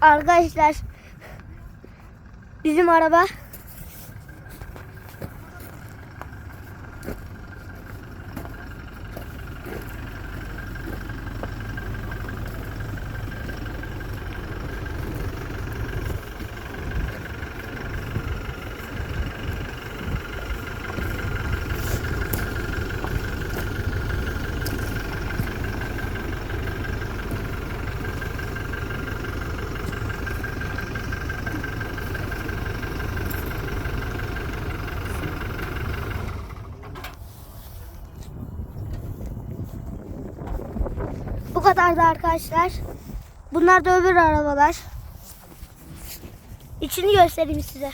Arkadaşlar bizim araba bu kadardı arkadaşlar. Bunlar da öbür arabalar. İçini göstereyim size.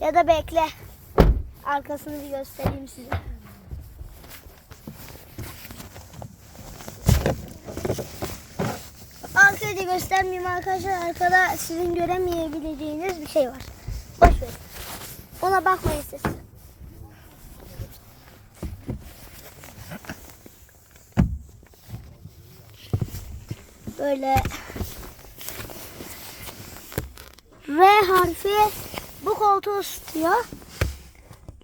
Ya da bekle. Arkasını bir göstereyim size. Arkayı da göstermeyeyim arkadaşlar. Arkada sizin göremeyebileceğiniz bir şey var. Boş verin. Ona bakmayın siz. Böyle R harfi bu koltuğu ısıtıyor.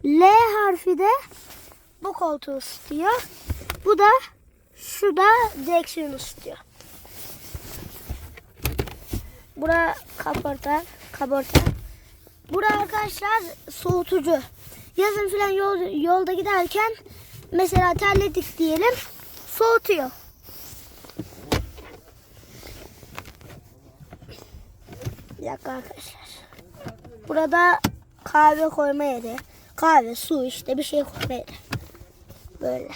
L harfi de bu koltuğu ısıtıyor. Bu da şu da direksiyonu ısıtıyor. Bura kaporta, kaporta. Bura arkadaşlar soğutucu. Yazın falan yol, yolda giderken mesela terledik diyelim soğutuyor. Dakika arkadaşlar. Burada kahve koyma yeri. Kahve, su işte bir şey koyma yeri. Böyle.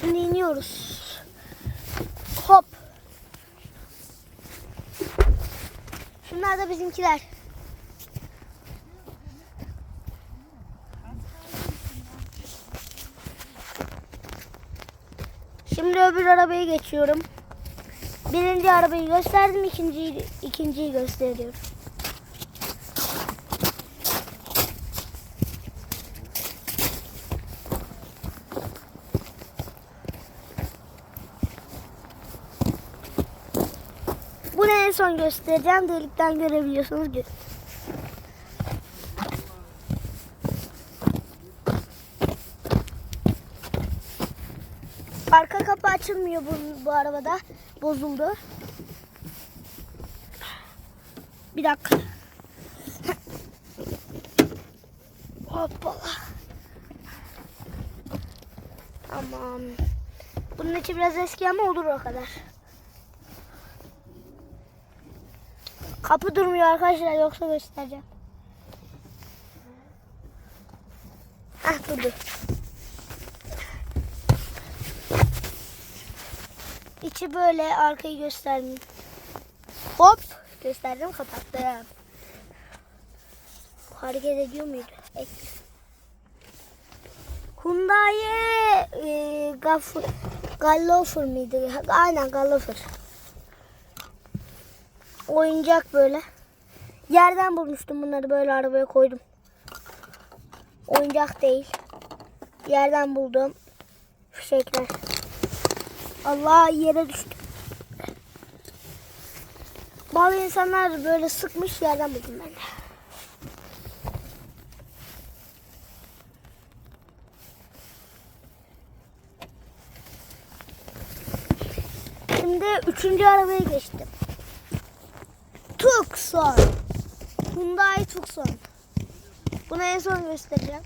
Şimdi iniyoruz. Hop. Şunlar da bizimkiler. Şimdi öbür arabaya geçiyorum. Birinci arabayı gösterdim, ikinciyi, ikinciyi gösteriyorum. Bunu en son göstereceğim. Delikten görebiliyorsunuz. Arka kapı açılmıyor bu, bu arabada. Bozuldu. Bir dakika. Hoppala. Tamam. Bunun içi biraz eski ama olur o kadar. Kapı durmuyor arkadaşlar yoksa göstereceğim. Hah durdu. İçi böyle arkayı göstermeyeyim. Hop gösterdim kapattım. Hareket ediyor muydu? Et. Hyundai e, Gaf Gallofer miydi? Aynen Gallofer. Oyuncak böyle. Yerden bulmuştum bunları böyle arabaya koydum. Oyuncak değil. Yerden buldum. Fişekler. Allah yere düştü. Bazı insanlar böyle sıkmış yerden buldum ben de. Şimdi üçüncü arabaya geçtim. Tucson. Hyundai Tucson. Bunu en son göstereceğim.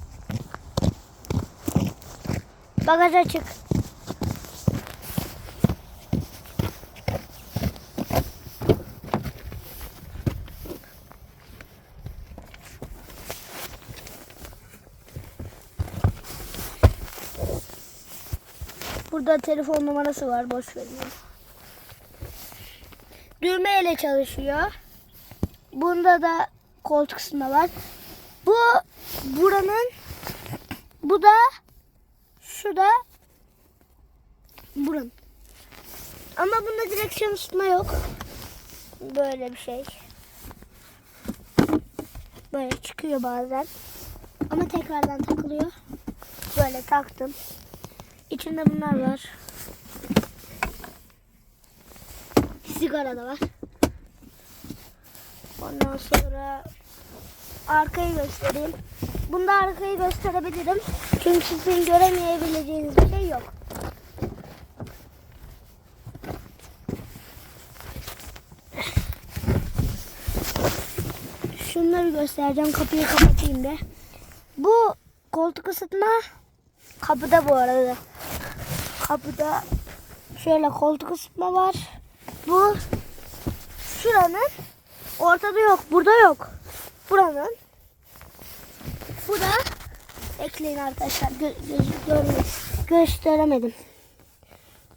Bagaj açık. Burada telefon numarası var. Boş verin. Düğme ile çalışıyor. Bunda da koltuk kısmı var. Bu buranın bu da şu da buranın. Ama bunda direksiyon ısıtma yok. Böyle bir şey. Böyle çıkıyor bazen. Ama tekrardan takılıyor. Böyle. Taktım. İçinde bunlar var. Sigara da var. Ondan sonra arkayı göstereyim. Bunda arkayı gösterebilirim. Çünkü sizin göremeyebileceğiniz bir şey yok. Şunları göstereceğim. Kapıyı kapatayım bir. Bu koltuk ısıtma kapıda bu arada. Kapıda şöyle koltuk ısıtma var. Bu şuranın ortada yok. Burada yok. Buranın. Bu da ekleyin arkadaşlar. Gö göz görmeyin. gösteremedim.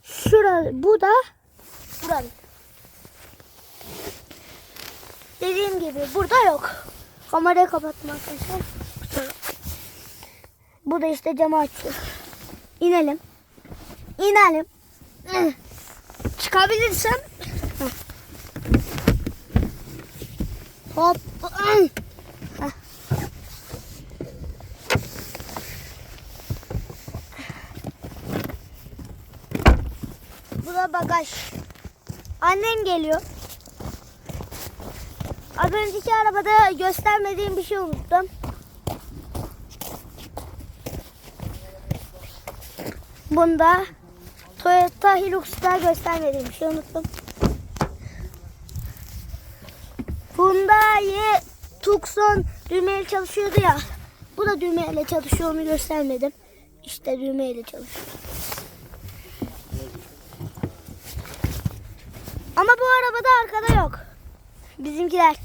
Şura bu da buranın. Dediğim gibi burada yok. Kamerayı kapattım arkadaşlar. Bu da işte camı açıyor. İnelim. İnelim. Çıkabilirsem. Hop. Bu bagaj. Annem geliyor. Az önceki arabada göstermediğim bir şey unuttum. Bunda Toyota Hilux'ta göstermediğim bir şey unuttum. Hyundai Tucson düğmeyle çalışıyordu ya. Bu da düğmeyle çalışıyor onu göstermedim. İşte düğmeyle çalışıyor. Ama bu arabada arkada yok. Bizimkiler.